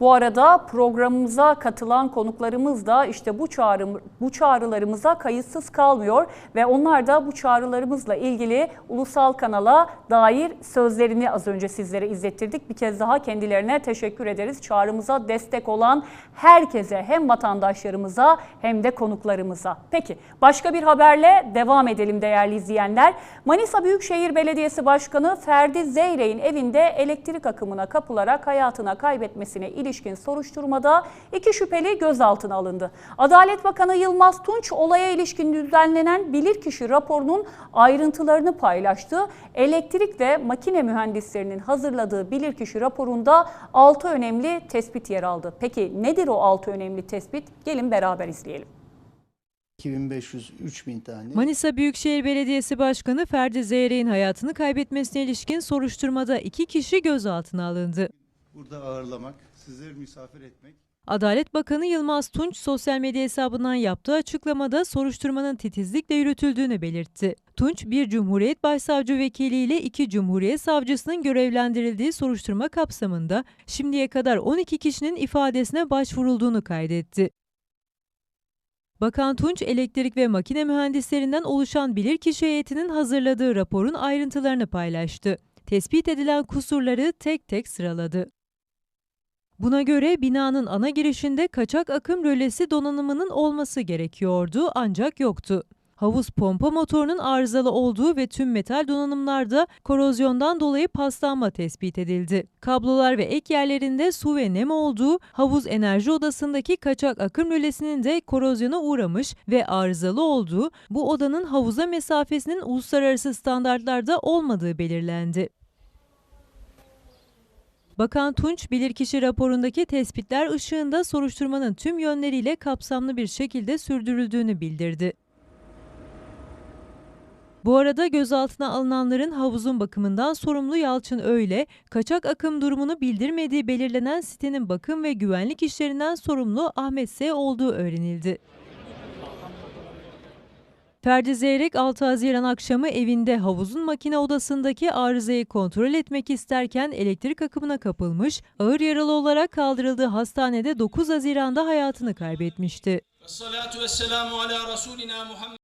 Bu arada programımıza katılan konuklarımız da işte bu çağrı bu çağrılarımıza kayıtsız kalmıyor ve onlar da bu çağrılarımızla ilgili ulusal kanala dair sözlerini az önce sizlere izlettirdik. Bir kez daha kendilerine teşekkür ederiz. Çağrımıza destek olan herkese hem vatandaşlarımıza hem de konuklarımıza. Peki başka bir haberle devam edelim değerli izleyenler. Manisa Büyükşehir Belediyesi Başkanı Ferdi Zeyrek'in evinde elektrik akımına kapılarak hayatına kaybetmesine ilişkin soruşturmada iki şüpheli gözaltına alındı. Adalet Bakanı Yılmaz Tunç olaya ilişkin düzenlenen bilirkişi raporunun ayrıntılarını paylaştı. Elektrik ve makine mühendislerinin hazırladığı bilirkişi raporunda 6 önemli tespit yer aldı. Peki nedir o 6 önemli tespit? Gelin beraber izleyelim. 2500-3000 tane. Manisa Büyükşehir Belediyesi Başkanı Ferdi Zeyrek'in hayatını kaybetmesine ilişkin soruşturmada iki kişi gözaltına alındı. Burada ağırlamak, sizleri misafir etmek. Adalet Bakanı Yılmaz Tunç sosyal medya hesabından yaptığı açıklamada soruşturmanın titizlikle yürütüldüğünü belirtti. Tunç, bir Cumhuriyet Başsavcı Vekili ile iki Cumhuriyet Savcısının görevlendirildiği soruşturma kapsamında şimdiye kadar 12 kişinin ifadesine başvurulduğunu kaydetti. Bakan Tunç, elektrik ve makine mühendislerinden oluşan bilirkişi heyetinin hazırladığı raporun ayrıntılarını paylaştı. Tespit edilen kusurları tek tek sıraladı. Buna göre binanın ana girişinde kaçak akım rölesi donanımının olması gerekiyordu ancak yoktu. Havuz pompa motorunun arızalı olduğu ve tüm metal donanımlarda korozyondan dolayı paslanma tespit edildi. Kablolar ve ek yerlerinde su ve nem olduğu, havuz enerji odasındaki kaçak akım rölesinin de korozyona uğramış ve arızalı olduğu, bu odanın havuza mesafesinin uluslararası standartlarda olmadığı belirlendi. Bakan Tunç, bilirkişi raporundaki tespitler ışığında soruşturmanın tüm yönleriyle kapsamlı bir şekilde sürdürüldüğünü bildirdi. Bu arada gözaltına alınanların havuzun bakımından sorumlu Yalçın Öyle, kaçak akım durumunu bildirmediği belirlenen sitenin bakım ve güvenlik işlerinden sorumlu Ahmet S. olduğu öğrenildi. Ferdi Zeyrek 6 Haziran akşamı evinde havuzun makine odasındaki arızayı kontrol etmek isterken elektrik akımına kapılmış, ağır yaralı olarak kaldırıldığı hastanede 9 Haziran'da hayatını kaybetmişti.